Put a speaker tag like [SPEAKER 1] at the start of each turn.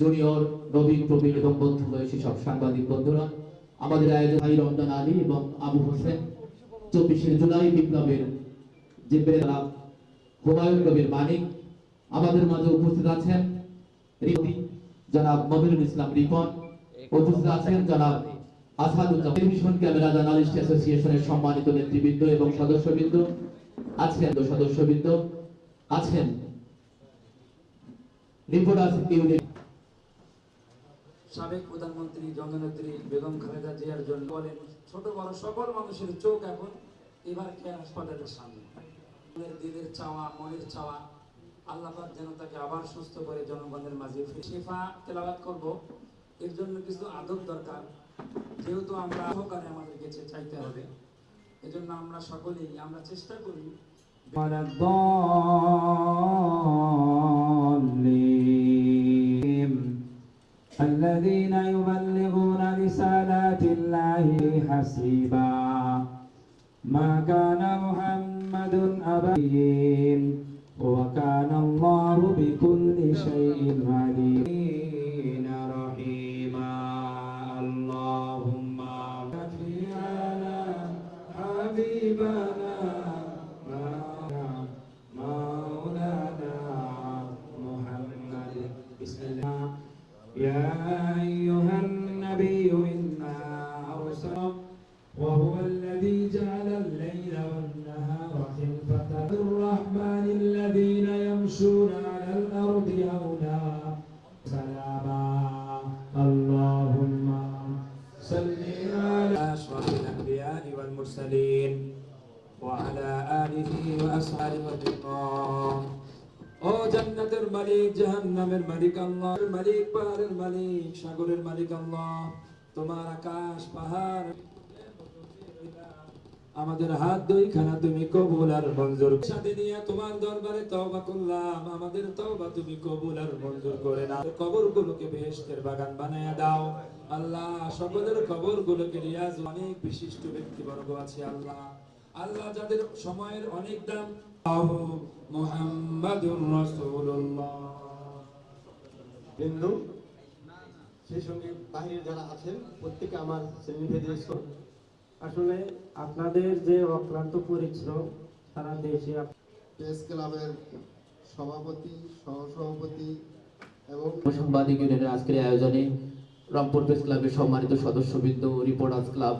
[SPEAKER 1] Junior নবীন প্রবীণ এবং বন্ধু বয়সী সব সাংবাদিক বন্ধুরা। আমাদের আয়োজন ভাই রমজান আলী এবং আবু হোসেন। চব্বিশে জুলাই বিপ্লবের যে বেলা, হুমায়ুন কবির মানিক আমাদের মাঝে উপস্থিত আছেন। জনাব মবিনুল ইসলাম রিপন। উপস্থিত আছেন জনাব আসাদুজ্জামান। টেলিভিশন ক্যামেরা জার্নালিস্ট অ্যাসোসিয়েশনের সম্মানিত নেতৃবৃন্দ এবং সদস্যবৃন্দ। আছেন সদস্যবৃন্দ? আছেন। ইউনিট
[SPEAKER 2] সাবেক প্রধানমন্ত্রী জননেত্রী বেগম খালেদা জিয়ার জন্য বলেন, ছোট, বড় সকল মানুষের চোখ এখন এবার কেয়ার হাসপাতালের সামনে। চাওয়া, মনের চাওয়া যেন তাকে আবার সুস্থ করে জনগণের মাঝে শেফা তেলাওয়াত করব, এর জন্য কিছু আদব দরকার। যেহেতু আমরা সহকারে আমাদের চাইতে হবে, এজন্য আমরা সকলেই আমরা চেষ্টা করি।
[SPEAKER 3] الذين يبلغون رسالات الله حسيبا. ما كان محمد أبين وكان الله بكل شيء عليم يا أيها النبي إنا أرسل وهو الذي جعل الليل والنهار خلفة الرحمن الذين يمشون على الأرض هونا. سلاما. اللهم صل على
[SPEAKER 2] أشرف الأنبياء والمرسلين وعلى آله وأصحابه الكرام ও জান্নাতের মালিক, জাহান্নামের মালিক আল্লাহ মালিক, পাহাড়ের মালিক, সাগরের মালিক আল্লাহ। তোমার আকাশ, পাহাড়, আমাদের হাত দুইখানা তুমি কবুল আর মঞ্জুর সাথে নিয়ে তোমার দরবারে তওবা করলাম, আমাদের তওবা তুমি কবুল আর মঞ্জুর করে নাও। কবর গুলোকে বেহেশতের বাগান বানায়া দাও। আল্লাহ, সকলের কবর গুলোকে রিয়াজ, অনেক বিশিষ্ট ব্যক্তিবর্গ আছে আল্লাহ। আল্লাহ যাদের সময়ের অনেক দাম মুহাম্মাদুর রাসূলুল্লাহ।
[SPEAKER 4] বিন্দু সেই সঙ্গে বাহিরে যারা আছেন প্রত্যেকে আমার শ্রেণীভেদে
[SPEAKER 5] আসলে আপনাদের যে অক্লান্ত পরিশ্রম সারা দেশে
[SPEAKER 4] প্রেস ক্লাবের সভাপতি সহসভাপতি এবং
[SPEAKER 1] সাংবাদিক ইউনিয়নের আজকের আয়োজনে রংপুর প্রেস ক্লাবের সম্মানিত সদস্যবৃন্দ রিপোর্টার্স ক্লাব